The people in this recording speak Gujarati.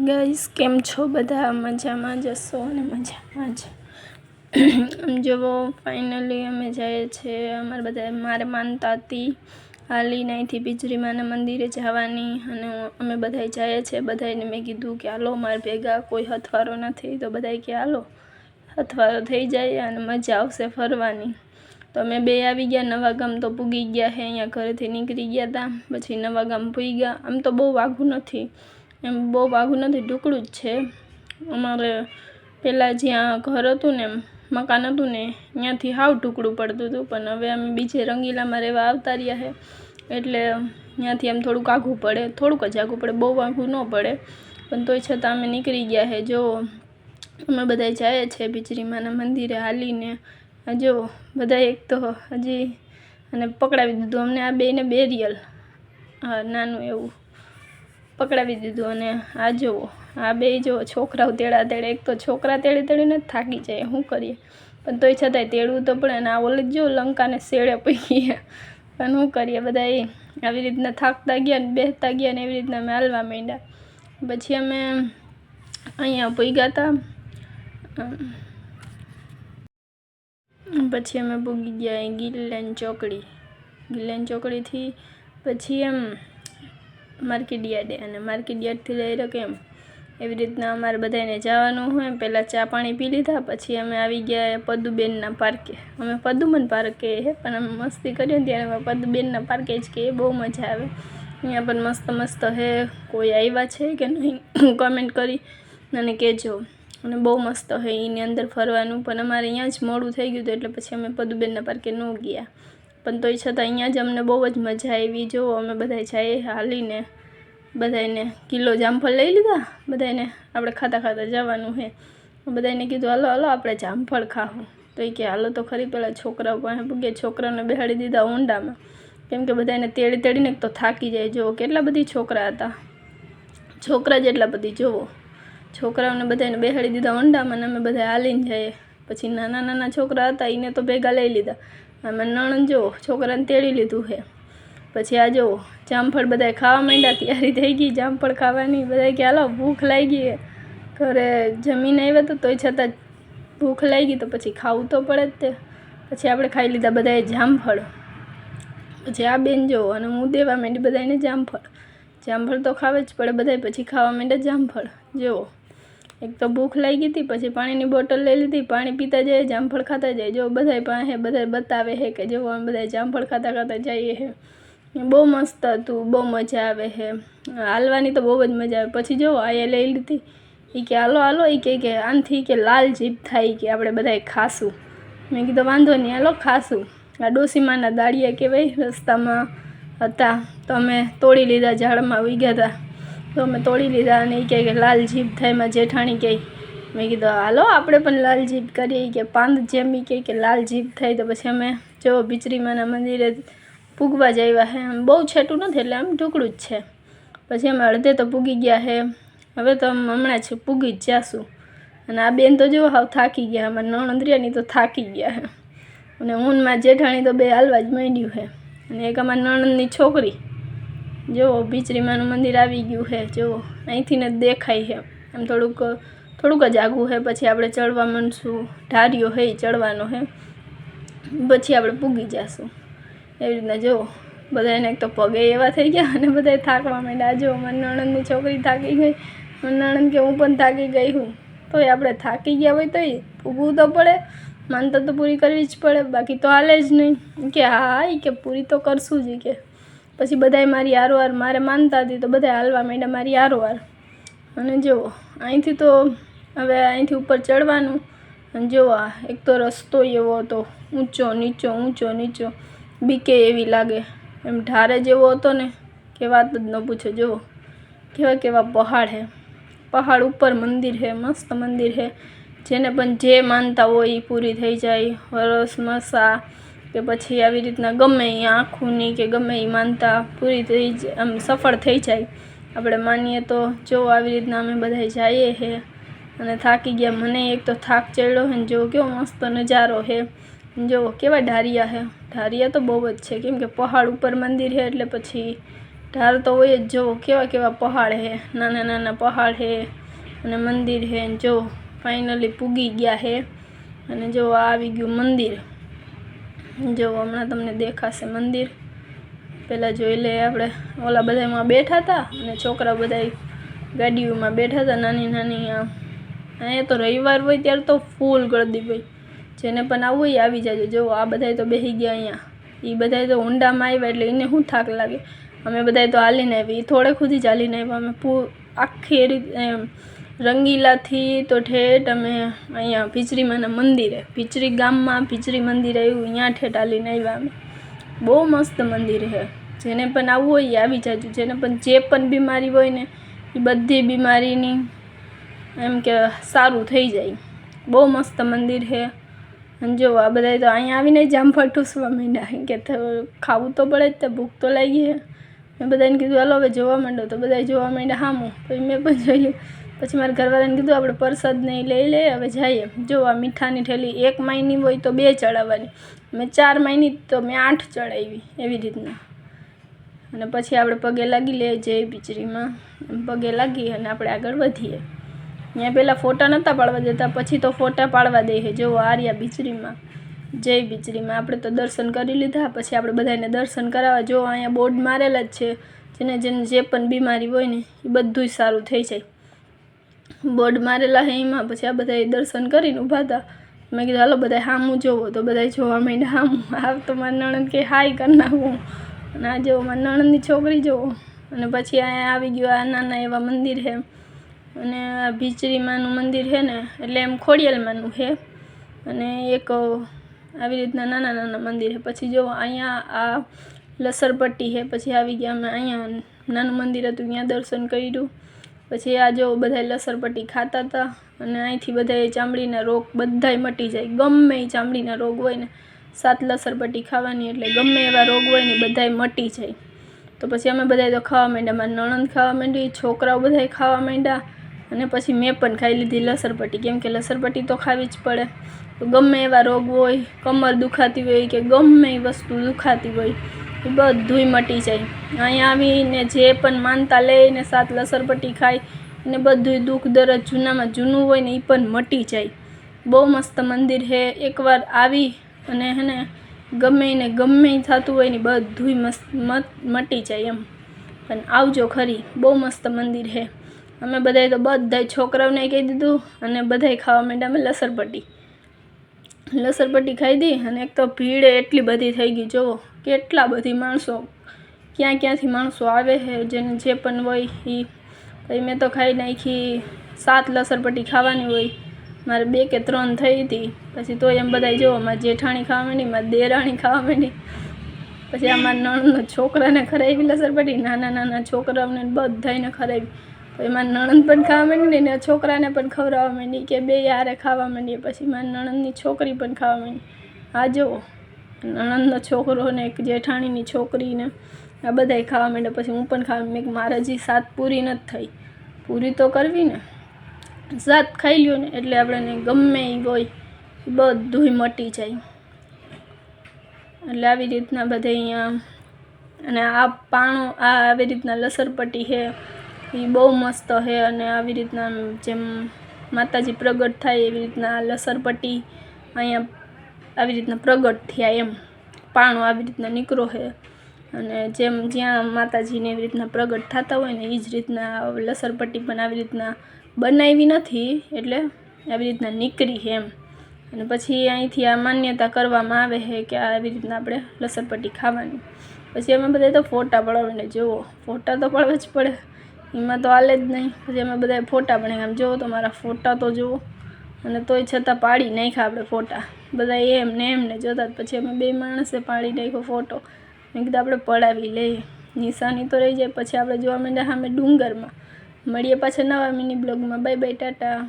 ગાઈસ કેમ છો? બધા મજામાં જશો અને મજામાં જ. આમ જુઓ ફાઇનલી અમે જઈએ છીએ. અમારે બધા મારે માનતા હતી. હાલી અહીંથી બીજરીમાના મંદિરે જવાની અને અમે બધા જઈએ છીએ. બધાને મેં કીધું કે, હાલો, મારે ભેગા, કોઈ હથવારો નથી. તો બધાએ કે, હાલો, હથવારો થઈ જાય અને મજા આવશે ફરવાની. તો અમે બે આવી ગયા. નવા ગામ તો પૂગી ગયા હે. અહીંયા ઘરેથી નીકળી ગયા હતા પછી નવા ગામ પૂગી ગયા. આમ તો બહુ વાઘું નથી. એમ બહુ વાઘું નથી ટુકડું જ છે. અમારે પહેલાં જ્યાં ઘર હતું ને મકાન હતું ને, ત્યાંથી હાવ ટુકડું પડતું હતું. પણ હવે અમે બીજે રંગીલામાં રહેવા આવતા રહ્યા છે એટલે ત્યાંથી આમ થોડુંક આઘું પડે. થોડુંક જ આઘું પડે, બહુ આઘું ન પડે. પણ તોય છતાં અમે નીકળી ગયા છે જો, અમે બધા જઈએ છીએ બીજરીમાના મંદિરે હાલીને. જો બધા એક તો હજી અને પકડાવી દીધું અમને, આ બેને બેરિયલ હા, નાનું એવું. પકડાવી દીધું અને આ જુઓ, આ બે જો છોકરાઓ તેડા તેડે એક તો છોકરા તેડી તેડીને જ થાકી જાય, શું કરીએ? પણ તોય છતાંય તેડવું તો પડે અને આ ઓલી જો લંકાને શેડે પડી પણ શું કરીએ, બધા એ આવી રીતના થાકતા ગયા ને બેસતા ગયા ને એવી રીતના અમે હાલવા માંડ્યા. પછી અમે અહીંયા ભૂગ્યા હતા પછી અમે ભૂગી ગયા ગિલ્લેન ચોકડી. ગિલ્લેન ચોકડીથી પછી એમ માર્કેટ યાર્ડે અને માર્કેટ યાર્ડથી લઈ રહ્યો કેમ? એવી રીતના અમારે બધાને જવાનું હોય પહેલાં ચા પાણી પી લીધા, પછી અમે આવી ગયા પદુબેનના પાર્કે. અમે પદુમન પાર્કે હે, પણ અમે મસ્તી કરીએ ત્યારે અમે પદુબેનના પાર્કે જ કે બહુ મજા આવે. અહીંયા પણ મસ્ત મસ્ત હે, કોઈ આવ્યા છે કે નહીં? કમેન્ટ કરી અને કહેજો. અને બહુ મસ્ત હે, એની અંદર ફરવાનું. પણ અમારે અહીંયા જ મોડું થઈ ગયું હતું, એટલે પછી અમે પદુબેનના પાર્કે ન ગયા. પણ તોય છતાં અહીંયા જ અમને બહુ જ મજા આવી. જો, અમે બધાય જઈએ હાલીને બધાને કિલો જામફળ લઈ લીધા. બધાને આપણે ખાતા ખાતા જવાનું છે. બધાને કીધું, હાલો હાલો, આપણે જામફળ ખાવું. તો એ કે, હાલો, તો ખરી પહેલાં છોકરાઓ પાસે પૂગે. છોકરાને બેહાડી દીધા ઊંડામાં. કેમ કે બધાને તેડી તેડીને તો થાકી જાય. જુઓ, કેટલા બધી છોકરા હતા. છોકરા જેટલા બધી, જુઓ. છોકરાઓને બધાને બેહાડી દીધા ઊંડામાં અને અમે બધા હાલીને જઈએ. પછી નાના નાના છોકરા હતા એને તો ભેગા લઈ લીધા. અમે નણંદ જો છોકરાને તેડી લીધું છે. પછી આ જો જામફળ બધાય ખાવા માંડ્યા, તૈયારી થઈ ગઈ, જામફળ ખાવાની, બધાય કે, હાલો, ભૂખ લાગી ગઈ ઘરે જમીન આવ્યા તો તોય છતાં ભૂખ લાગી તો પછી ખાવું તો પડે જ તે. પછી આપણે ખાઈ લીધા બધાએ જામફળ. પછી આ બેન જો અને હું દેવા માંડી બધાને જામફળ. જામફળ તો ખાવે જ પડે બધાય, પછી ખાવા માંડ્યા જામફળ. જુઓ એક તો ભૂખ લાગી હતી, પછી પાણીની બોટલ લઈ લીધી, પાણી પીતા જાય જામફળ ખાતા જાય જો બધાય પાસે બધા બતાવે છે કે જો અમે બધા જામફળ ખાતા ખાતા જઈએ છે બહુ મસ્ત હતું, બહુ મજા આવે છે હાલવાની તો બહુ જ મજા આવે. પછી જો, આ લઈ લીધી. એ કે, હાલો હાલો. એ કે આનથી કે લાલ જીભ થાય કે આપણે બધાએ ખાશું. મેં કીધું, વાંધો નહીં, હાલો, ખાશું. આ ડોસીમાના દાળિયા કહેવાય, રસ્તામાં હતા. તો અમે તોડી લીધા, ઝાડમાં ઉગ્યા હતા. તો અમે તોડી લીધા અને એ કહે કે લાલ જીભ થાય એમાં જેઠાણી કહે. મેં કીધું, હાલો, આપણે પણ લાલ જીભ કરીએ. કે પાંદ જેમ એ કહે કે લાલ જીભ થાય. તો પછી અમે જો બિચરીમાના મંદિરે પૂગવા જ આવ્યા છે આમ બહુ છેટું નથી, એટલે આમ ટુકડું જ છે. પછી અમે અડધે તો પૂગી ગયા છે હવે તો હમણાં જ પૂગી જ જાશું. અને આ બેન તો જો હાવ થાકી ગયા, અમારા નણંદરિયાની તો થાકી ગયા છે અને ઊનમાં જેઠાણી તો બે હાલવા જ માંડ્યું છે અને એક અમારા નણંદની છોકરી. જુઓ બીચરીમાનું મંદિર આવી ગયું છે જુઓ અહીંથી ને દેખાય છે. આમ થોડુંક થોડુંક જ આગું છે. પછી આપણે ચડવા માંડશું. ઢારિયો છે ચડવાનો હે પછી આપણે પૂગી જશું. એવી રીતના જુઓ બધાને એક તો પગે એવા થઈ ગયા અને બધા થાકવા માંડ્યા. જો, મારી નણંદની છોકરી થાકી ગઈ. નણંદ કે હું પણ થાકી ગઈ હું. તોય આપણે થાકી ગયા હોય તોય પૂગવું તો પડે. માનતા તો પૂરી કરવી જ પડે. બાકી તો હાલે જ નહીં. કે હા એ કે પૂરી તો કરશું જ કે. પછી બધાએ મારી આરોવાર મારે માનતા હતી તો બધાએ હાલવા માંડ્યા મારી આરોવાર. અને જુઓ અહીંથી તો હવે અહીંથી ઉપર ચડવાનું. અને જુઓ એક તો રસ્તો એવો હતો, ઊંચો, નીચો ઊંચો, નીચો. બીકે એવી લાગે. એમ ઢારે જેવો હતો ને, કે વાત જ ન પૂછે. જુઓ કેવા કેવા પહાડ છે પહાડ ઉપર મંદિર છે મસ્ત મંદિર છે જેને પણ જે માનતા હોય એ પૂરી થઈ જાય. હરસ મસા કે પછી આવી રીતના ગમે એ આંખોની કે ગમે એ માનતા પૂરી થઈ જ, આમ સફળ થઈ જાય. આપણે માનીએ તો જો આવી રીતના અમે બધા જઈએ છે અને થાકી ગયા, મને એક તો થાક ચડ્યો છે ને જો કેવો મસ્ત નજારો છે જો કેવા ઢારિયા છે ઢારિયા તો બહુ જ છે, કેમ કે પહાડ ઉપર મંદિર છે એટલે પછી ઢાળ તો હોય જ, જુઓ કેવા કેવા પહાડ હે. નાના નાના પહાડ હે અને મંદિર હે ને જો ફાઇનલી પૂગી ગયા હે. અને જો આ આવી ગયું મંદિર. જો, હમણાં તમને દેખાશે મંદિર. પહેલાં જોઈ લઈએ આપણે. ઓલા બધામાં બેઠા હતા અને છોકરા બધા ગાડીઓમાં બેઠા હતા, નાની નાની આમ. અહીંયા તો રવિવાર હોય ત્યારે તો ફૂલ ગળદી હોય. જેને પણ આવવું હોય આવી જાજો. જો, આ બધાય તો બેસી ગયા અહીંયા. એ બધાય તો ઊંડામાં આવ્યા એટલે એને શું થાક લાગે? અમે બધાય તો હાલીને આવી એ થોડેક સુધી જ હાલીને આવ્યા અમે પૂ, આખી એ એમ રંગીલાથી તો ઠેઠ અમે અહીંયા પિચરીમાના મંદિરે પિચરી ગામમાં પિચરી મંદિર આવ્યું અહીંયા ઠેઠ હાલીને આવ્યા અમે. બહુ મસ્ત મંદિર છે. જેને પણ આવવું હોય એ આવી જાજો. જેને પણ જે પણ બીમારી હોય ને એ બધી બીમારીની એમ કે સારું થઈ જાય. બહુ મસ્ત મંદિર છે. અને જો આ બધા તો અહીંયા આવીને જામફળ ઠૂસવા માંડ્યા કે ખાવું તો પડે જ તે, ભૂખ તો લાગી છે. મેં બધાને કીધું, હાલો હવે જોવા માંડો. તો બધા જોવા માંડ્યા, હામું. પછી મેં પણ જોયું. પછી મારા ઘરવાળાને કીધું, આપણે પ્રસાદ નહીં લઈ લે, હવે જઈએ. જો આ મીઠાની ઠેલી એક માયની હોય તો બે ચડાવવાની. મેં ચાર માયની તો મેં આઠ ચડાવી એવી રીતના. અને પછી આપણે પગે લાગી લઈએ જય બિચરીમાં પગે લાગી અને આપણે આગળ વધીએ. ત્યાં પહેલાં ફોટા નહોતા પાડવા દેતા, પછી તો ફોટા પાડવા દે છે જો આર્યા બિચરીમાં જય બિચરીમાં આપણે તો દર્શન કરી લીધા, પછી આપણે બધાને દર્શન કરાવવા. જો અહીંયા બોર્ડ મારેલા જ છે, જેને જેને જે પણ બીમારી હોય ને, એ બધુંય સારું થઈ જાય. બોર્ડ મારેલા હે એમાં. પછી આ બધાએ દર્શન કરીને ઊભા હતા. મેં કીધું, હાલો બધા હામું જોવો. તો બધા જોવા માંડ્યા, હામું આ તો મારા નણંદ કે હાય કરી નાખું. અને આ જેવો મારા નણંદની છોકરી જોવો અને પછી અહીંયા આવી ગયું આ નાના એવા મંદિર છે અને આ ભીચરીમાનું મંદિર છે ને, એટલે એમ ખોડિયાલમાંનું છે અને એક આવી રીતના નાના નાના મંદિર છે પછી જો અહીંયા આ લસરપટ્ટી છે પછી આવી ગયા, અમે અહીંયા નાનું મંદિર હતું, ત્યાં દર્શન કર્યું. પછી આ જો બધાય લસરપટ્ટી ખાતા હતા અને અહીંથી બધાય ચામડીના રોગ બધાય મટી જાય. ગમે એ ચામડીના રોગ હોય ને સાત લસરપટ્ટી ખાવાની એટલે ગમે એવા રોગ હોય ને બધાય મટી જાય. તો પછી અમે બધાય તો ખાવા માંડ્યા. મારી નણંદ ખાવા માંડી છોકરાઓ બધાય ખાવા માંડ્યા અને પછી મેં પણ ખાઈ લીધી લસરપટ્ટી. કેમ કે લસરપટ્ટી તો ખાવી જ પડે. તો ગમે એવા રોગ હોય, કમર દુખાતી હોય કે ગમે એ વસ્તુ દુખાતી હોય એ બધુંય મટી જાય. અહીંયા આવીને જે પણ માનતા લઈને સાત લસરપટ્ટી ખાય ને બધુંય દુઃખ દરદ જૂનામાં જૂનું હોય ને એ પણ મટી જાય. બહુ મસ્ત મંદિર છે એકવાર આવી અને હેને ગમે ને ગમે થતું હોય ને બધુંય મસ્ત મટી જાય એમ. પણ આવજો ખરી. બહુ મસ્ત મંદિર છે અમે બધાએ તો બધાય છોકરાઓને કહી દીધું અને બધાય ખાવા માંડ્યા અમે લસરપટ્ટી લસરપટ્ટી ખાઈ દી અને એક તો ભીડ એટલી બધી થઈ ગઈ જુઓ કેટલા બધી માણસો ક્યાં ક્યાંથી માણસો આવે છે જેને જે પણ હોય એ પછી મેં તો ખાઈ નાખી સાત લસરપટ્ટી ખાવાની હોય, મારે બે કે ત્રણ થઈ હતી. પછી તોય એમ બધાય જુઓ મારે જેઠાણી ખાવા માંડી, મારે દેરાણી ખાવા માંડી. પછી આ મારા નણંદનો છોકરાને ખરાવી લસરપટ્ટી નાના નાના છોકરાઓને બધાને ખરાવી. પછી મારી નણંદ પણ ખાવા માંડી ને છોકરાને પણ ખવડાવવા માંડી. કે બે યારે ખાવા માંડીએ પછી મારા નણંદની છોકરી પણ ખાવા માંડી. આ જુઓ નણંદનો છોકરો ને એક જેઠાણીની છોકરીને આ બધાય ખાવા માંડ્યા પછી હું પણ ખાવા મેં મારા હજી સાત પૂરી નથી થઈ. પૂરી તો કરવી ને. સાત ખાઈ લ્યો ને. એટલે આપણને ગમે એ હોય બધુંય મટી જાય. એટલે આવી રીતના બધા અહીંયા, અને આ પાણો, આ આવી રીતના લસરપટ્ટી છે. એ બહુ મસ્ત છે અને આવી રીતના જેમ માતાજી પ્રગટ થાય એવી રીતના લસરપટ્ટી અહીંયા આવી રીતના પ્રગટ થયા એમ. પાણો આવી રીતના નીકળો છે અને જેમ જ્યાં માતાજીને એવી રીતના પ્રગટ થતા હોય ને એ જ રીતના લસરપટ્ટી પણ આવી રીતના બનાવી નથી એટલે આવી રીતના નીકળી છે એમ. અને પછી અહીંથી આ માન્યતા કરવામાં આવે છે કે આવી રીતના આપણે લસરપટ્ટી ખાવાની. પછી અમે બધા તો ફોટા પડાવીને જુઓ. ફોટા તો પડવા જ પડે. એમાં તો હાલે જ નહીં. પછી અમે બધા ફોટા પણ આમ જુઓ તો મારા ફોટા તો જુઓ અને તોય છતાં પાડી નાખ્યા આપણે ફોટા. બધા એમ ને એમ ને જોતા પછી અમે બે માણસે પાડી નાખ્યો ફોટો. મેં કીધું આપણે પડાવી લઈએ. નિશાની તો રહી જાય. પછી આપણે જોવા માંડ્યા સામે ડુંગરમાં. મળીએ પાછા નવા મિની બ્લોગમાં. Bye bye, tata.